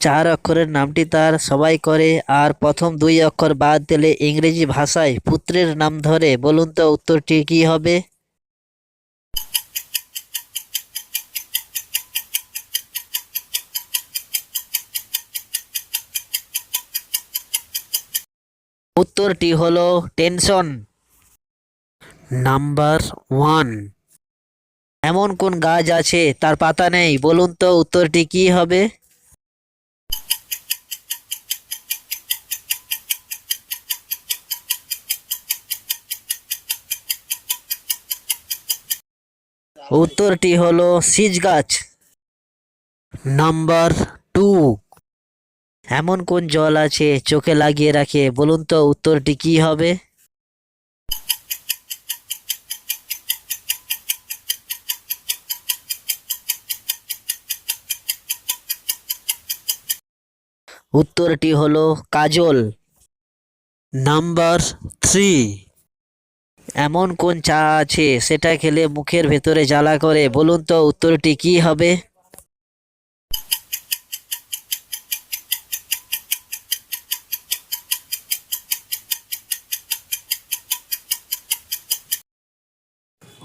চার অক্ষরের নামটি তার সবাই করে, আর প্রথম দুই অক্ষর বাদ দিলে ইংরেজি ভাষায় পুত্রের নাম ধরে। বলুন তো উত্তরটি কি হবে? উত্তরটি হলো টেনশন। Number one. এমন কোন গাছ আছে, তার পাতা নেই। বলুন তো উত্তরটি কি হবে? উত্তরটি হলো সিজ গাছ। Number two. এমন কোন জল আছে চোখে লাগিয়ে রাখে? বলুন তো উত্তরটি কি হবে? উত্তরটি হলো কাজল। Number three. এমন কোন চা আছে? সেটা খেলে মুখের ভেতরে জ্বালা করে। বলুন তো, উত্তরটি কি হবে?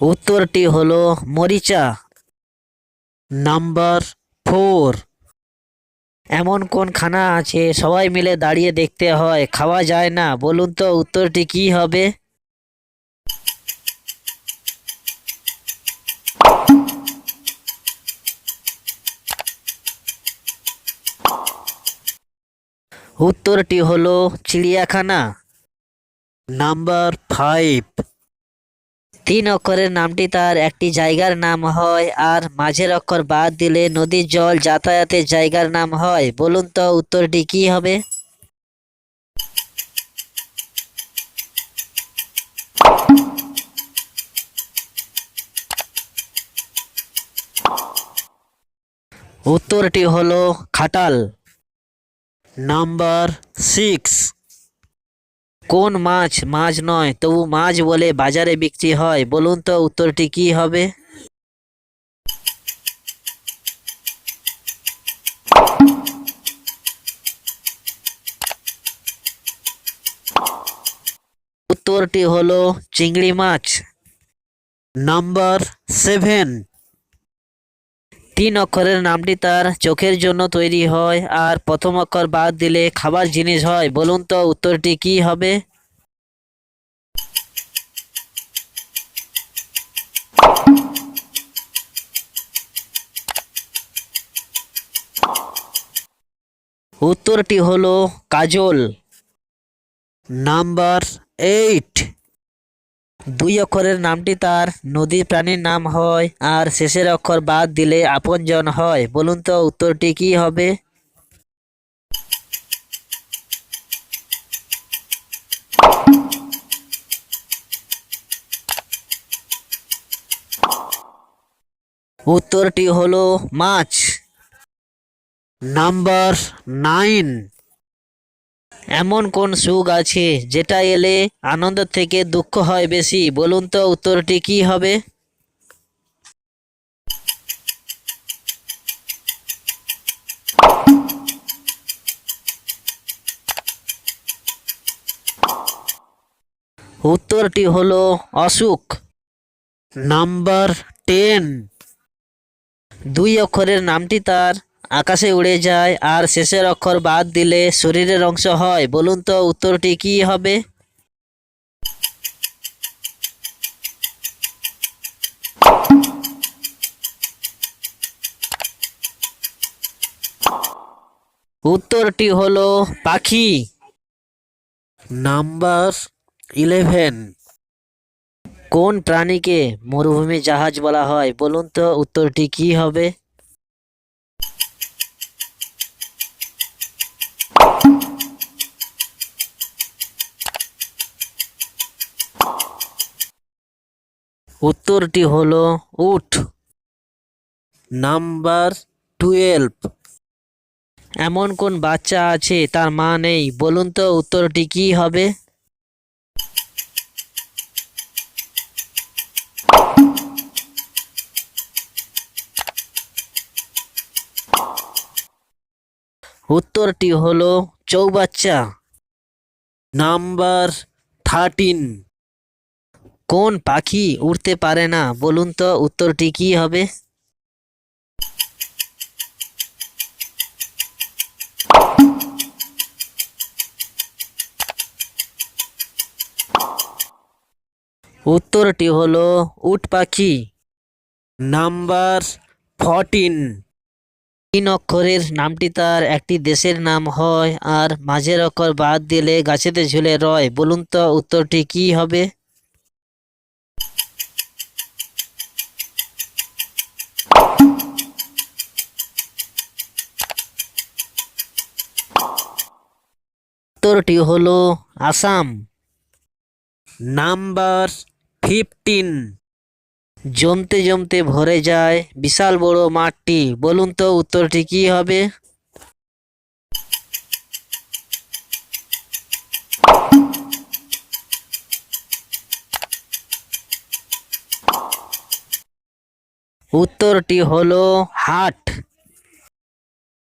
উত্তরটি হলো মরিচা। Number four. এমন কোন খানা আছে? সবাই মিলে দাঁড়িয়ে দেখতে হয়। খাওয়া যায় না। বলুন তো, উত্তরটি কি হবে? উত্তরটি হলো চিড়িয়াখানা। Number five. তিন অক্ষরের নামটি তার একটি জায়গার নাম হয় আর মাঝের অক্ষর বাদ দিলে নদীর জল যাতায়াতের জায়গার নাম হয়। বলুন তো উত্তরটি কি হবে? উত্তরটি হলো খাটাল। নাম্বার সিক্স কোন মাছ? মাছ নয়। তবু মাছ বলে বাজারে বিক্রি হয়। বলুন তো উত্তরটি কি হবে? উত্তরটি হলো চিংড়ি মাছ। নাম্বার সেভেন তিন অক্ষরের নামটি তার চোখের জন্য তৈরি হয় আর প্রথম অক্ষর বাদ দিলে খাবার জিনিস হয়। বলুন তো উত্তরটি কি হবে? উত্তরটি হলো কাজল। Number eight. দুই অক্ষরের নামটি তার নদী প্রাণীর নাম হয়, আর শেষের অক্ষর বাদ দিলে আপনজন হয়। বলুন তো উত্তরটি কি হবে? উত্তরটি হলো মাছ। Number nine. এমন কোন সুখ আছে যেটা এলে আনন্দ থেকে দুঃখ হয় বেশি? বলুন তো উত্তরটি কি হবে? উত্তরটি হলো অসুখ। Number ten. দুই অক্ষরের নামটি তার আকাশে উড়ে যায় আর শেষের অক্ষর বাদ দিলে শরীরের অংশ হয়। বলুন তো উত্তরটি কি হবে? উত্তরটি হলো পাখি। Number eleven. কোন প্রাণীকে মরুভূমি জাহাজ বলা হয়? বলুন তো উত্তরটি কি হবে? উত্তরটি হলো উট নাম্বার টুয়েলভ। এমন কোন বাচ্চা আছে, তার মা নেই? বলুন তো উত্তরটি কি হবে? উত্তরটি হলো চৌবাচ্চা। Number thirteen. কোন পাখি উড়তে পারে না? বলুন তো উত্তরটি কি হবে? উত্তরটি হলো উট পাখি। Number fourteen. তিন অক্ষরের নামটি তার একটি দেশের নাম হয় আর মাঝের অক্ষর বাদ দিলে গাছেতে ঝুলে রয়। বলুন তো উত্তরটি কি হবে? উত্তরটি হলো আসাম। Number fifteen. জমতে জমতে ভরে যায় বিশাল বড় মাঠটি। বলুন তো উত্তরটি কি হবে? উত্তরটি হলো হাট।